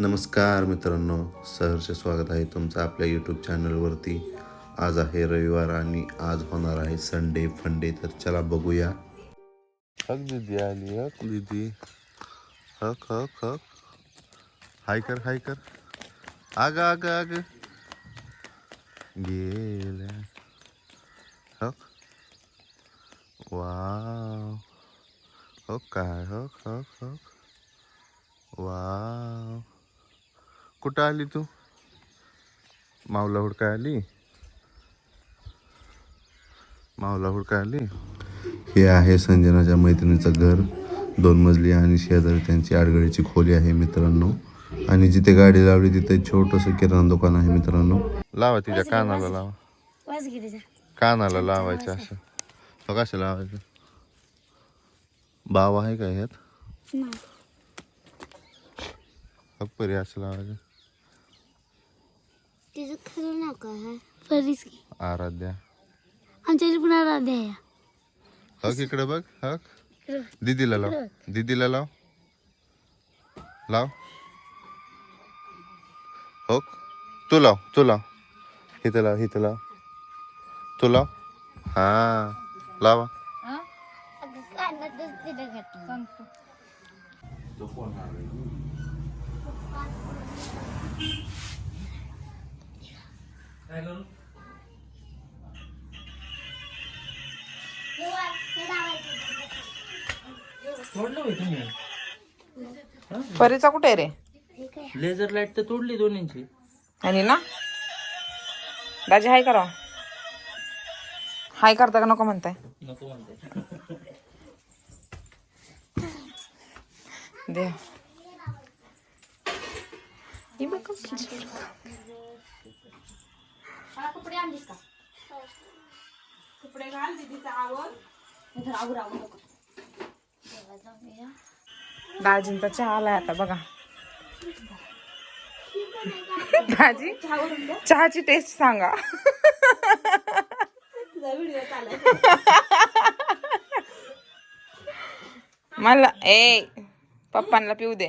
नमस्कार मित्रांनो सहर्ष स्वागत आहे तुमचं आपल्या यूट्यूब चॅनलवरती आज आहे रविवार आणि आज होणार आहे संडे फंडे तर चला बघूया. हक दीदी आली हक. दीदी हक हक हक. हाय कर हाय कर. आग आग आग. गेल्या. हक. वाव. हक काय? हक हक हक. वाव. कुठं आली तू? मावला हुडकाय आली? मावला हुडकाय आली? हे आहे संजनाच्या मैत्रिणीचं घर. दोन मजली आणि शेजारी त्यांची आडगळीची खोली आहे मित्रांनो. आणि जिथे गाडी लावली तिथे छोटंसं किराणा दुकान आहे मित्रांनो. लावा तिच्या कानाला लावा. कानाला लावायचं असं. तो कसं लावायचं? बाव आहे का ह्यात? नाही. परी असं लावायचं. तिचं खरं नाव काय आहे परीच की आराध्या। आमच्या इथे पुन्हा राधे आहे हक इकडे बघ हक। इकडं. दीदीला लाव। दीदीला लाव। लाव। हक। तू लाव तू लाव। इथं लाव इथं लाव। तू लाव। हा लावा। अगं कानातच तिला घातलं. तोडलं होय तुम्ही. परीचा कुठे आहे रे? लेझर लाइट तर तोडली दोन्हींची. आणि ना? दाजी हाय करा. हाय करता का नको म्हणताय? नको म्हणते दे ही बघ कसली. कपडे आणलीस का दाजींचा चहा आलाय आता बघा. दाजी चहाची टेस्ट सांगा. मला ए पप्पांना पिऊ दे.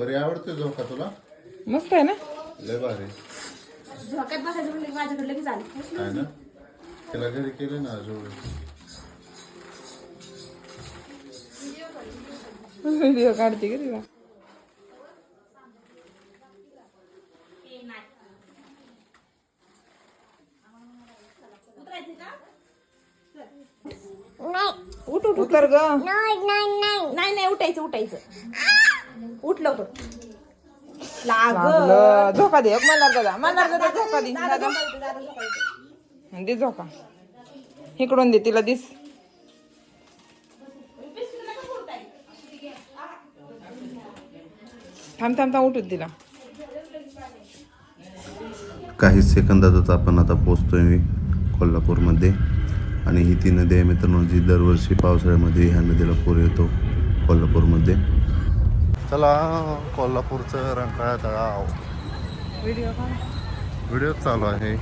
परी आवडते झोका तुला? मस्त आहे ना? लय भारी. ना? त्याला घरी केले ना जोड व्हिडिओ काढते का तिला? उठ उठ उतर ग नाही नाही नाही. नाही नाही उठायचं उठायचं. उठ लवकर. लागलं. झोका दे. मला दादा. मला दादा झोका दे. दादा दे झोका इकडून दे तिला दिस. थांब थांब थांब उठून तिला. काही सेकंदातच आपण आता पोचतोय कोल्हापूरमध्ये. आणि ही ती नदी आहे मित्रांनो जी दरवर्षी पावसाळ्यामध्ये ह्या नदीला पूर येतो कोल्हापूरमध्ये. चला कोल्हापूरचं रंकाळा तळाव व्हिडिओ व्हिडिओ चालू आहे.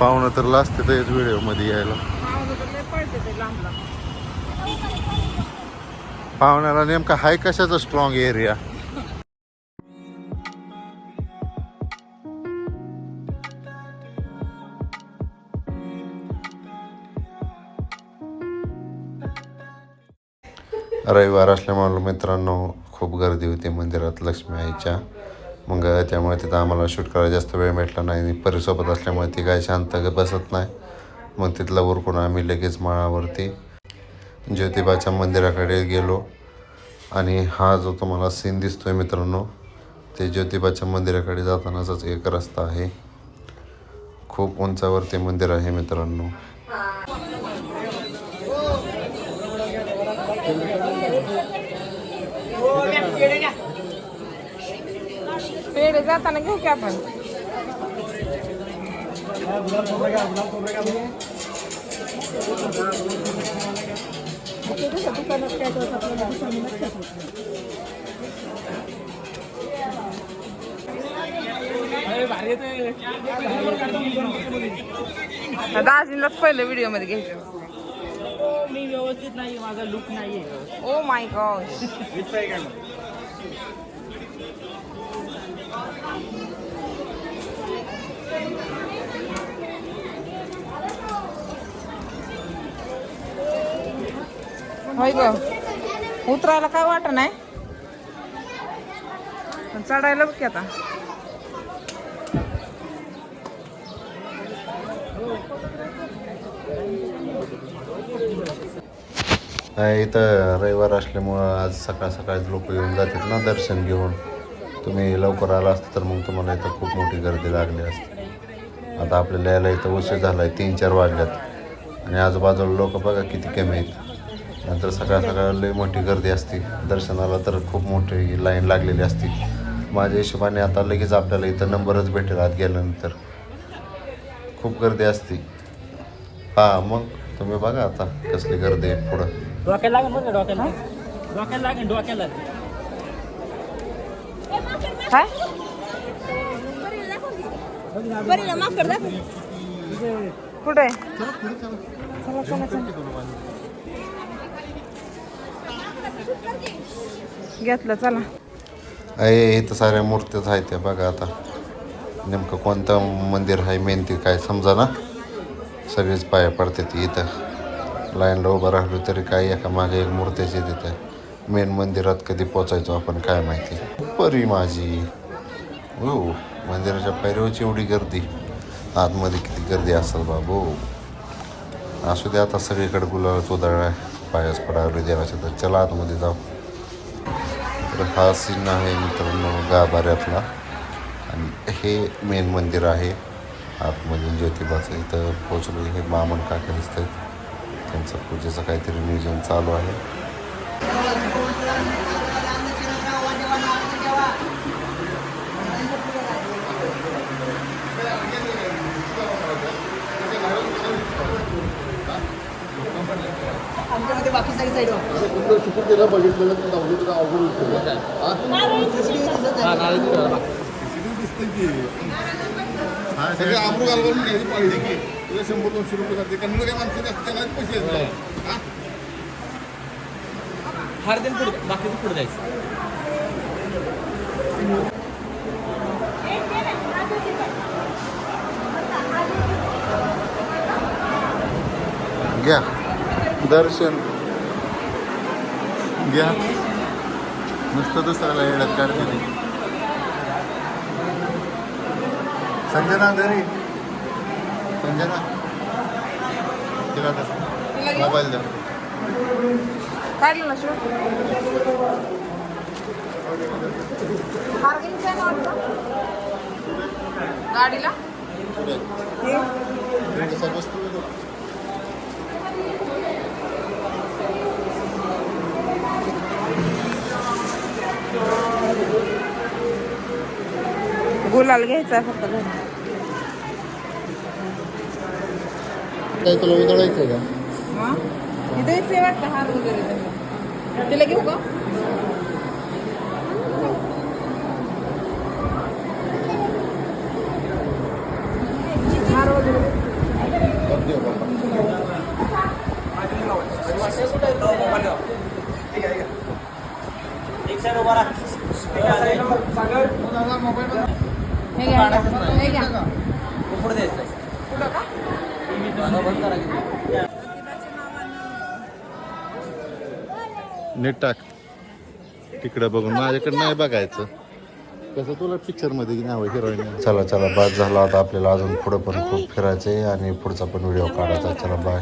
पाहुणं तर लाजते तेच व्हिडिओमध्ये यायला. पाहुण्याला नेमका हाय कशाचा स्ट्रॉंग एरिया रविवार असल्यामुळे मित्रांनो खूप गर्दी होती मंदिरात लक्ष्मी आईच्या. मग त्यामुळे तिथं आम्हाला शूट करायला जास्त वेळ भेटला नाही. आणि परीसोबत असल्यामुळे ती काय शांत बसत नाही. मग तिथलं उरकून आम्ही लगेच माळावरती ज्योतिबाच्या मंदिराकडे गेलो. आणि हा जो तुम्हाला सीन दिसतो आहे मित्रांनो ते ज्योतिबाच्या मंदिराकडे जातानाचाच एक रस्ता आहे. खूप उंचावर ते मंदिर आहे मित्रांनो. पेढे जाताना घेऊ की आपण? दाजींलाच पहिलं व्हिडिओमध्ये घ्यायचं. मी व्यवस्थित नाही माझा लुक नाहीये. ओ माय गॉड होय ग. उतरायला काय वाटत नाही? पण चढायला बघ की आता. इथं रविवार असल्यामुळं आज सकाळ सकाळी लोक येऊन जातात ना दर्शन घेऊन. तुम्ही लवकर आला असता तर मग तुम्हाला इथं खूप मोठी गर्दी लागली असते. आता आपल्याला यायला इथं उशीर झाला आहे तीन चार वाजल्यात. आणि आजूबाजूला लोक बघा किती कमी आहेत. नंतर सकाळ सकाळ लई मोठी गर्दी असते. दर्शनाला तर खूप मोठी लाईन लागलेली असते. माझ्या हिशोबाने आता लगेच आपल्याला इथं नंबरच भेटेल आत गेल्यानंतर. खूप गर्दी असते. हां मग तुम्ही बघा आता कसली गर्दी आहे पुढं. डोक्याला लागेल डोक्याला. डोक्याला लागेल डोक्याला. काय? कुठे चला चला चला घेतलं चला. इथं साऱ्या मूर्त्याच आहेत त्या बघा आता. नेमकं कोणतं मंदिर आहे मेन ते काय समजा ना? सगळेच पाया पडते ती इथं. लाईनला उभं राहिलो तरी काय एका मागे एक मूर्त्याची तिथं मेन मंदिरात कधी पोचायचो आपण काय माहिती? परी माझी. हो मंदिराच्या पायरीवरची एवढी गर्दी. आतमध्ये किती गर्दी असेल बाबू? असू दे आता सगळीकडे गुलाबच उधळला पायास पडावले देवाच्या तर चला आतमध्ये जाऊ. तर हा सीन आहे मित्रांनो गाभाऱ्यातला. आणि हे मेन मंदिर आहे. आतमधील ज्योतिबाचं इथं पोचलो हे मामन काका दिसत आहेत त्यांचं पूजेचं काहीतरी नियोजन चालू आहे. सगळे. आमरू घालवून घ्यायची पाहिजे की? तुला शंभर दोनशे रुपये जाते कारण काय माणसं जास्त त्याला पैसे हा? हार बाकीचं पुढे जायचं. घ्या. दर्शन. घ्या. नुसतं दुसऱ्याला येण्यात काढते नाही संजना घरी? संजना? तिला मोबाईल द्या गाडीला? गुलाल घ्यायचा फक्त. काय तुला उधळायचं का हा? इथे वाटतं हार वगैरे त्याचा. तिला घेऊ का हार वगैरे एक साईड उभा हे घ्या हे घ्या पुढे द्यायचं पुढं का? बंद करा की. नीट टाक. तिकडं बघून माझ्याकडे नाही बघायचं. कसं तुला पिक्चरमध्ये नाव हिरोईन चला चला बाद झाला आता आपल्याला अजून पुढं पण खूप फिरायचं आहे आणि पुढचा पण व्हिडिओ काढायचा चला बाय